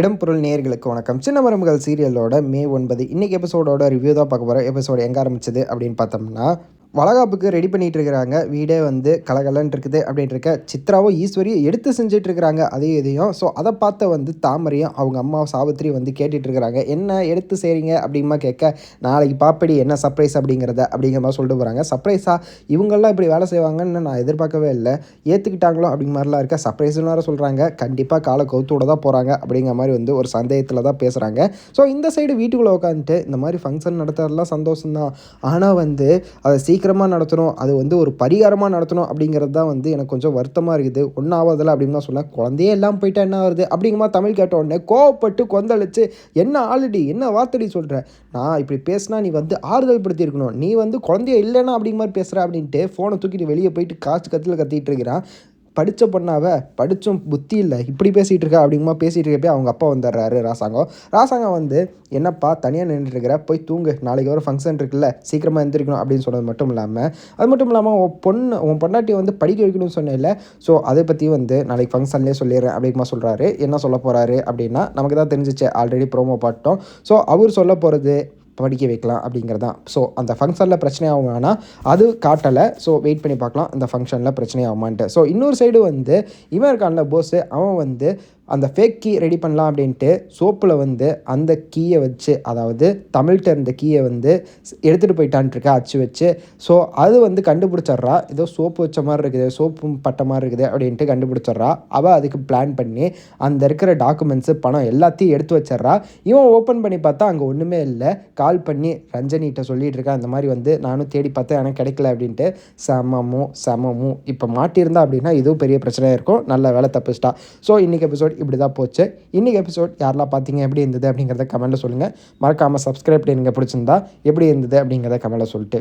இடம்பொருள் நேர்களுக்கு வணக்கம். சின்ன மரம்புகள் சீரியலோட மே ஒன்பது. இன்னைக்கு எபிசோடோட ரிவ்யூ தான் பார்க்க போகிறோம் எபிசோடு எங்கே ஆரம்பிச்சது அப்படின்னு பார்த்தோம்னா வளகாப்புக்கு ரெடி பண்ணிகிட்டு இருக்கிறாங்க வீடே வந்து கலகலன்னு இருக்குது அப்படின்ட்டு இருக்க சித்ராவும் ஈஸ்வரியும் எடுத்து செஞ்சுட்டு இருக்கிறாங்க அதையும் இதையும். ஸோ அதை பார்த்த வந்து தாமரையும் அவங்க அம்மா சாவித்திரி வந்து கேட்டுட்டு இருக்கிறாங்க என்ன எடுத்து செய்கிறீங்க அப்படிமா கேட்க நாளைக்கு பாப்படி என்ன சர்ப்ரைஸ் அப்படிங்கிறத அப்படிங்கிற மாதிரி சொல்லிட்டு போகிறாங்க சர்ப்ரைஸாக இவங்கெல்லாம் இப்படி வேலை செய்வாங்கன்னு நான் எதிர்பார்க்கவே இல்லை. ஏற்றுக்கிட்டாங்களோ அப்படிங்க மாதிரிலாம் இருக்க. சர்ப்ரைஸ்னு வேறு சொல்கிறாங்க கண்டிப்பாக காலை கவுத்து விட தான் போகிறாங்க அப்படிங்கிற மாதிரி வந்து ஒரு சந்தேகத்தில் தான் பேசுகிறாங்க ஸோ இந்த சைடு வீட்டுக்குள்ளே உட்காந்துட்டு இந்த மாதிரி ஃபங்க்ஷன் நடத்துறதுலாம் சந்தோஷம்தான். ஆனால் வந்து அதை சீக்கிரம் சீக்கிரமாக நடத்தணும் அது வந்து ஒரு பரிகாரமாக நடத்தணும் அப்படிங்கிறது தான் வந்து எனக்கு கொஞ்சம் வருத்தமாக இருக்குது. ஒன்றும் ஆகாதில்ல அப்படின்னு தான் சொன்னேன் குழந்தையே எல்லாம் போயிட்டா என்ன வருது அப்படிங்கம்மா தமிழ் கேட்ட உடனே கோவப்பட்டு கொந்தளிச்சு என்ன ஆல்ரெடி என்ன வார்த்தடி சொல்கிற நான் இப்படி பேசினா நீ வந்து ஆறுதல் படுத்தியிருக்கணும். நீ வந்து குழந்தைய இல்லைன்னா அப்படிங்க மாதிரி பேசுகிற அப்படின்ட்டு ஃபோனை தூக்கிட்டு வெளியே போயிட்டு காசு கத்தில் கத்திட்டு இருக்கிறான். படித்த பொண்ணாவ படித்தும் புத்தி இல்லை. இப்படி பேசிகிட்டு இருக்கா அப்படிங்குமா பேசிகிட்டு இருக்கப்பே அவங்க அப்பா வந்துடுறாரு ராசாங்கம். ராசாங்கம் வந்து என்னப்பா தனியாக நின்றுட்டுருக்கிற போய் தூங்கு. நாளைக்கு ஒரு ஃபங்க்ஷன் இருக்குல்ல சீக்கிரமாக எந்திரிக்கணும். அப்படின்னு சொன்னது மட்டும் இல்லாமல் அது மட்டும் இல்லாமல் உன் பொண்ணு உன் பொண்டாட்டி வந்து படிக்க வைக்கணும்னு சொன்னேன்ல ஸோ அதை பற்றி வந்து நாளைக்கு ஃபங்க்ஷன்லேயே சொல்லிடுறேன். அப்படிங்கமா சொல்கிறாரு என்ன சொல்ல போகிறாரு அப்படின்னா நமக்கு தான் தெரிஞ்சிச்சு. ஆல்ரெடி ப்ரோமோ பாட்டோம். ஸோ அவர் சொல்ல போகிறது படிக்க வைக்கலாம் அப்படிங்கிறது தான். ஸோ அந்த ஃபங்க்ஷனில் பிரச்சனை ஆகுமானா அது காட்டலை. ஸோ வெயிட் பண்ணி பார்க்கலாம் அந்த ஃபங்க்ஷனில் பிரச்சனை ஆகுமான்ட்டு. ஸோ இன்னொரு சைடு வந்து இவன் இருக்கான்ல போஸு அவன் வந்து அந்த ஃபேக் கீ ரெடி பண்ணலாம் அப்படின்ட்டு சோப்பில் வந்து அந்த கீயை வச்சு அதாவது தமிழ்கிட்ட இருந்த கீயை வந்து எடுத்துகிட்டு போயிட்டான்ட்ருக்கா அச்சு வச்சு. ஸோ அது வந்து கண்டுபிடிச்சிட்றா. ஏதோ சோப்பு வச்ச மாதிரி இருக்குது சோப்பு பட்ட மாதிரி இருக்குது அப்படின்ட்டு கண்டுபிடிச்சிட்றா. அவள் அதுக்கு பிளான் பண்ணி அந்த இருக்கிற டாக்குமெண்ட்ஸு பணம் எல்லாத்தையும் எடுத்து வச்சிட்றா. இவன் ஓப்பன் பண்ணி பார்த்தா அங்கே ஒன்றுமே இல்லை. கால் பண்ணி ரஞ்சனிகிட்ட சொல்லிட்டு இருக்கா அந்த மாதிரி வந்து நானும் தேடி பார்த்தேன் எனக்கு கிடைக்கல அப்படின்ட்டு. சமமும் சமமும் இப்போ மாட்டியிருந்தா அப்படின்னா இதுவும் பெரிய பிரச்சனையாக இருக்கும். நல்ல வேலை தப்பிச்சிட்டா. ஸோ இன்றைக்கி எபிசோட் இப்படி தான் போச்சு. இன்றைக்கி எபிசோட் யாரெல்லாம் பார்த்தீங்க எப்படி இருந்தது அப்படிங்கிறத கமெண்ட்டில் சொல்லுங்கள் மறக்காமல் சப்ஸ்கிரைப் நீங்கள் பிடிச்சிருந்தா எப்படி இருந்தது அப்படிங்கிறத கமெண்ட்டில் சொல்லிட்டு.